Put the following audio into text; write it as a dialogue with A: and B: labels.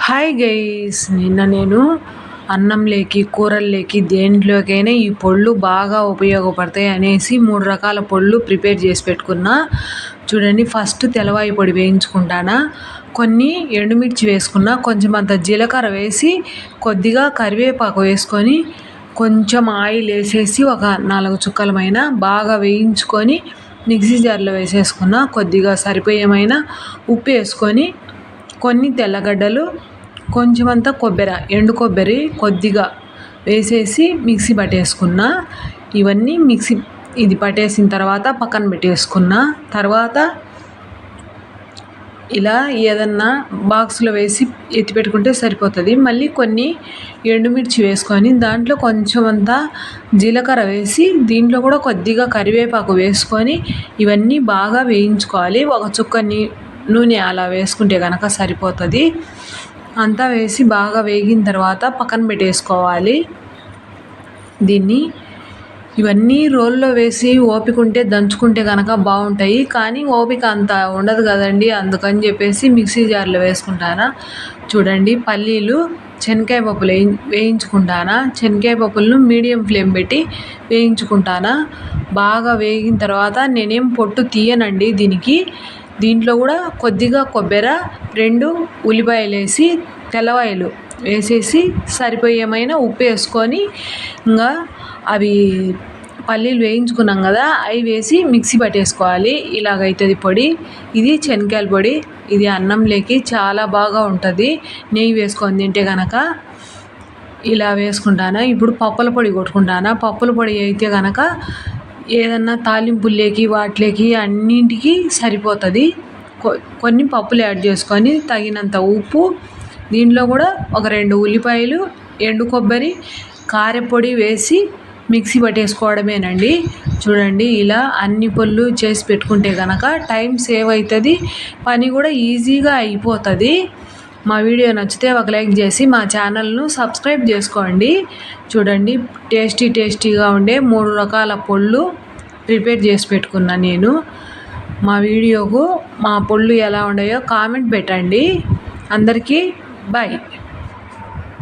A: Hi guys నిన్న నేను అన్నంలోకి కూరల్లోకి దేంట్లోకైనా ఈ పొళ్ళు బాగా ఉపయోగపడతాయి అనేసి మూడు రకాల పొళ్ళు ప్రిపేర్ చేసి పెట్టుకున్నా. చూడండి ఫస్ట్ తెల్లవాయి పొడి వేయించుకుంటానా. కొన్ని ఎండుమిర్చి వేసుకున్నా కొంచెం అంత జీలకర్ర వేసి కొద్దిగా కరివేపాకు వేసుకొని కొంచెం ఆయిల్ వేసేసి ఒక నాలుగు చుక్కలమైన బాగా వేయించుకొని మిక్సీ జార్లో వేసేసుకున్న కొద్దిగా సరిపోయేమైన ఉప్పు వేసుకొని కొన్ని తెల్లగడ్డలు కొంచెం కొబ్బరి ఎండు కొబ్బరి కొద్దిగా వేసేసి మిక్సీ పట్టేసుకున్న ఇవన్నీ మిక్సీ ఇది పట్టేసిన తర్వాత పక్కన పెట్టేసుకున్న తర్వాత ఇలా ఏదన్నా బాక్స్లో వేసి ఎత్తి పెట్టుకుంటే సరిపోతుంది. మళ్ళీ కొన్ని ఎండుమిర్చి వేసుకొని దాంట్లో కొంచెం అంతా జీలకర్ర వేసి దీంట్లో కూడా కొద్దిగా కరివేపాకు వేసుకొని ఇవన్నీ బాగా వేయించుకోవాలి. ఒక చుక్క నూనె అలా వేసుకుంటే కనుక సరిపోతుంది. అంతా వేసి బాగా వేగిన తర్వాత పక్కన పెట్టేసుకోవాలి. దీన్ని ఇవన్నీ రోల్లో వేసి ఓపిక ఉంటే దంచుకుంటే కనుక బాగుంటాయి. కానీ ఓపిక అంత ఉండదు కదండి. అందుకని చెప్పేసి మిక్సీ జార్లో వేసుకుంటానా? చూడండి పల్లీలు శనగకాయ పప్పులు వేయి వేయించుకుంటానా? శనగకాయ పప్పులను మీడియం ఫ్లేమ్ పెట్టి వేయించుకుంటానా? బాగా వేగిన తర్వాత నేనేం పొట్టు తీయనండి దీనికి. దీంట్లో కూడా కొద్దిగా కొబ్బరి రెండు ఉల్లిపాయలు వేసి తెల్లవాయలు వేసేసి సరిపోయేమైన ఉప్పు వేసుకొని ఇంకా అవి పల్లీలు వేయించుకున్నాం కదా అవి వేసి మిక్సీ పట్టేసుకోవాలి. ఇలాగైతుంది పొడి. ఇది శనగకాయల పొడి. ఇది అన్నంలోకి చాలా బాగా ఉంటుంది. నెయ్యి వేసుకొని తింటే కనుక ఇలా వేసుకుంటాను. ఇప్పుడు పప్పుల పొడి కొట్టుకుంటాను. పప్పుల పొడి అయితే కనుక ఏదన్నా తాలింపుల్లోకి వాటిలోకి అన్నింటికి సరిపోతుంది. కొ కొన్ని పప్పులు యాడ్ చేసుకొని తగినంత ఉప్పు దీంట్లో కూడా ఒక రెండు ఉల్లిపాయలు ఎండు కొబ్బరి కారపొడి వేసి మిక్సీ పట్టేసుకోవడమేనండి. చూడండి ఇలా అన్ని పళ్ళు చేసి పెట్టుకుంటే కనుక టైం సేవ్ అవుతుంది పని కూడా ఈజీగా అయిపోతుంది. మా వీడియో నచ్చితే ఒక లైక్ చేసి మా ఛానల్ను సబ్స్క్రైబ్ చేసుకోండి. చూడండి టేస్టీ టేస్టీగా ఉండే మూడు రకాల పళ్ళు ప్రిపేర్ చేసి పెట్టుకున్నా నేను. మా వీడియోకు మా పళ్ళు ఎలా ఉన్నాయో కామెంట్ పెట్టండి. అందరికీ బాయ్